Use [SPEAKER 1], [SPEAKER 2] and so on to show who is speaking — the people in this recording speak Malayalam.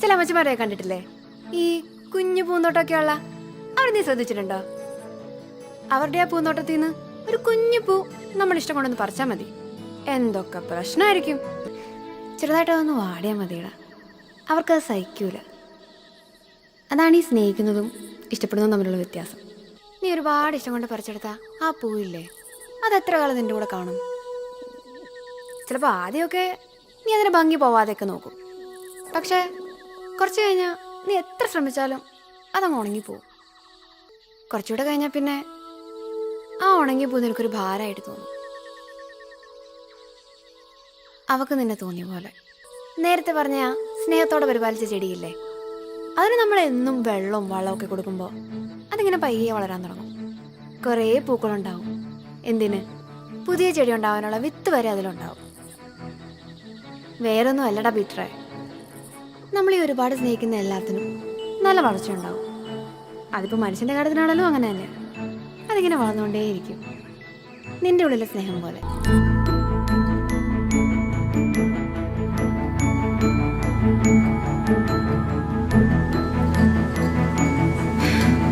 [SPEAKER 1] ചില അമ്മച്ചിമാരെ കണ്ടിട്ടില്ലേ? ഈ കുഞ്ഞു പൂന്തോട്ടമൊക്കെയുള്ള അവർ നീ ശ്രദ്ധിച്ചിട്ടുണ്ടോ? അവരുടെ ആ പൂന്തോട്ടത്തിൽ നിന്ന് ഒരു കുഞ്ഞു പൂ നമ്മൾ ഇഷ്ടം കൊണ്ടൊന്ന് പറിച്ചാൽ മതി. എന്തൊക്കെ പ്രശ്നമായിരിക്കും ചെറുതായിട്ട് അതൊന്ന് വാടിയാൽ മതിയടാ. അവർക്കത് സഹിക്കൂല. അതാണ് ഈ സ്നേഹിക്കുന്നതും ഇഷ്ടപ്പെടുന്നതും തമ്മിലുള്ള വ്യത്യാസം. നീ ഒരുപാട് ഇഷ്ടം കൊണ്ട് പറിച്ചെടുത്ത ആ പൂവില്ലേ? അത് എത്ര കാലം നിന്റെ കൂടെ കാണും? ചിലപ്പോൾ ആദ്യമൊക്കെ നീ അതിന് ഭംഗി പോവാതെയൊക്കെ നോക്കും. പക്ഷേ കുറച്ച് കഴിഞ്ഞാൽ നീ എത്ര ശ്രമിച്ചാലും അതങ്ങ് ഉണങ്ങിപ്പോവും. കുറച്ചുകൂടെ കഴിഞ്ഞാൽ പിന്നെ ആ ഉണങ്ങി പൂ നിനക്കൊരു ഭാരമായിട്ട് തോന്നും. അവക്ക് നിന്നെ തോന്നിയ പോലെ. നേരത്തെ പറഞ്ഞ സ്നേഹത്തോടെ പരിപാലിച്ച ചെടിയില്ലേ? അതിന് നമ്മൾ എന്നും വെള്ളവും വളമൊക്കെ കൊടുക്കുമ്പോൾ അതിങ്ങനെ പയ്യെ വളരാൻ തുടങ്ങും. കുറേ പൂക്കളുണ്ടാവും. എന്തിന്? പുതിയ ചെടി ഉണ്ടാവാനുള്ള വിത്ത് വരെ അതിലുണ്ടാവും. വേറൊന്നും അല്ലടാ ബീറ്ററെ നമ്മൾ ഈ ഒരുപാട് സ്നേഹിക്കുന്ന എല്ലാത്തിനും നല്ല വളർച്ച ഉണ്ടാവും. അതിപ്പോൾ മനുഷ്യന്റെ കാര്യത്തിനാണല്ലോ അങ്ങനെ തന്നെ. അതിങ്ങനെ വളർന്നുകൊണ്ടേയിരിക്കും. നിന്റെ ഉള്ളിലെ സ്നേഹം പോലെ.